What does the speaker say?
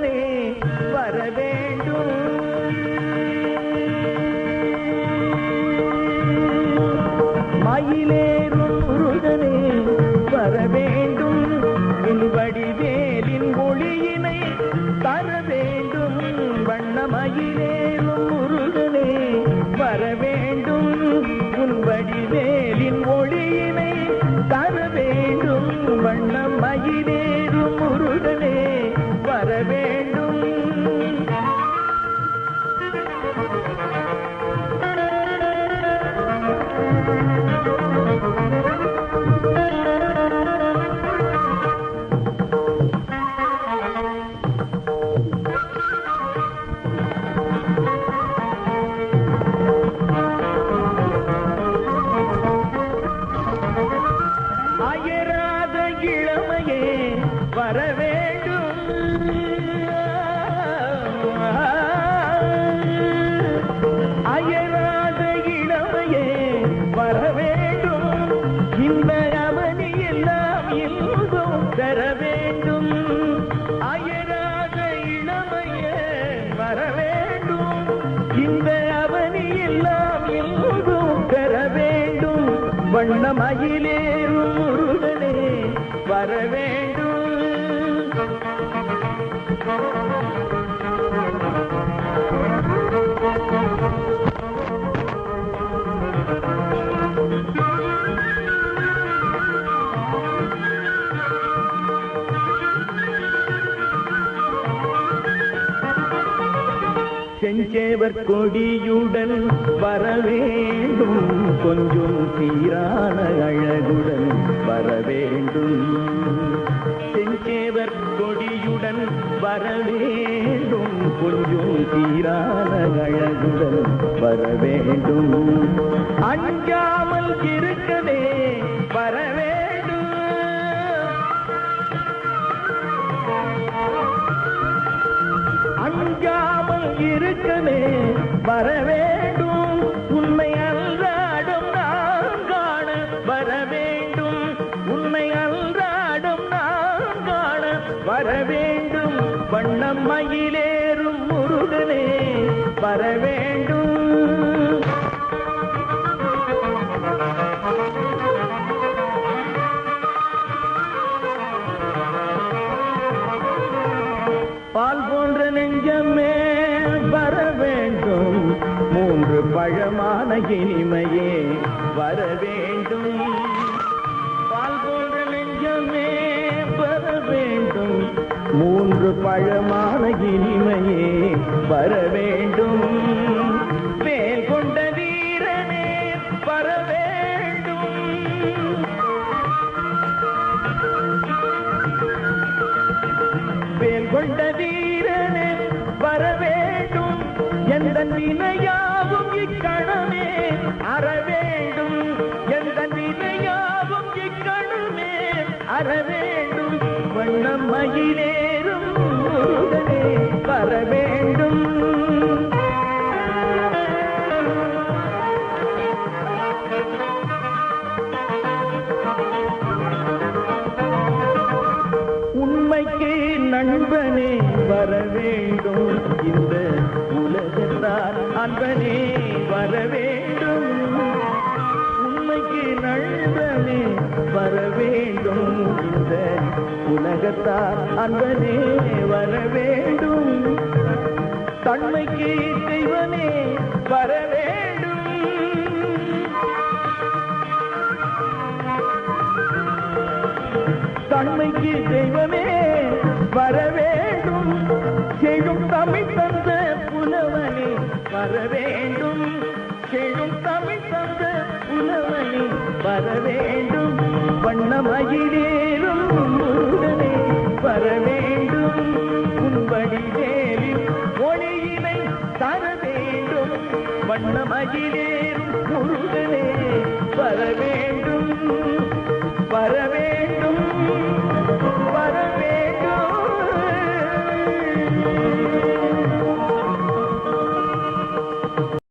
இறைவனே வர வேண்டும். மயிலேறும் முருகனே வர வேண்டும். என் வடிவேலின் ஒளியினை தர உன் வடிவேல் வர வேண்டும். அயராத இளமையே வர வேண்டும். இந்த அவனி எல்லாம் இன்பம் தர வேண்டும். அயராத இளமையே வர வேண்டும். இந்த அவனி எல்லாம் இன்பம் தர வேண்டும் வண்ணமயிலேறும் முருகனே வர வேண்டும். செஞ்சேவர் கொடியுடன் வர வேண்டும் கொஞ்சம் சீரான அழகுடன் வர வர வேண்டும். கொஞ்சம் சீரான அழகுடன் வர வேண்டும். அஞ்சாமல் இருக்கவே வர வேண்டும். அஞ்சாமல் இருக்கவே வர வேண்டும். உண்மை அல்லாடும் நான் காண வர வேண்டும். உண்மை அல்லாடும் நான் காண வர வேண்டும். வண்ணம் மயிலேறும் முருகனே வர வேண்டும். பால் போன்ற நெஞ்சமே வர வேண்டும். மூன்று பழமான இனிமையே வர வேண்டும். வளமான இனிமையே வர வேண்டும். வேல் கொண்ட வீரனே வர வேண்டும். வேல் கொண்ட வீரனே வர வேண்டும். எந்த வினையாவும் இக்கணமே அற வேண்டும். எந்த வினையாவும் இக்கணமே அற வேண்டும். வண்ணம் மயிலே முருகனே வர வேண்டும். உண்மைக்கு நண்பனே வர வேண்டும். இந்த உலகத்தார் அன்பனே வர வேண்டும். உலகத்தார் அன்பனே வர வேண்டும். தன்மைக்கு தெய்வனே வர வேண்டும். தன்மைக்கு தெய்வமே வர வேண்டும். செய்யும் தமிழ் தந்த புலவனே வர வேண்டும். செய்யும் தமிழ் தந்த புலவனே வர வேண்டும். வண்ணமயிலே முருகனே முருகனே வர வேண்டும்.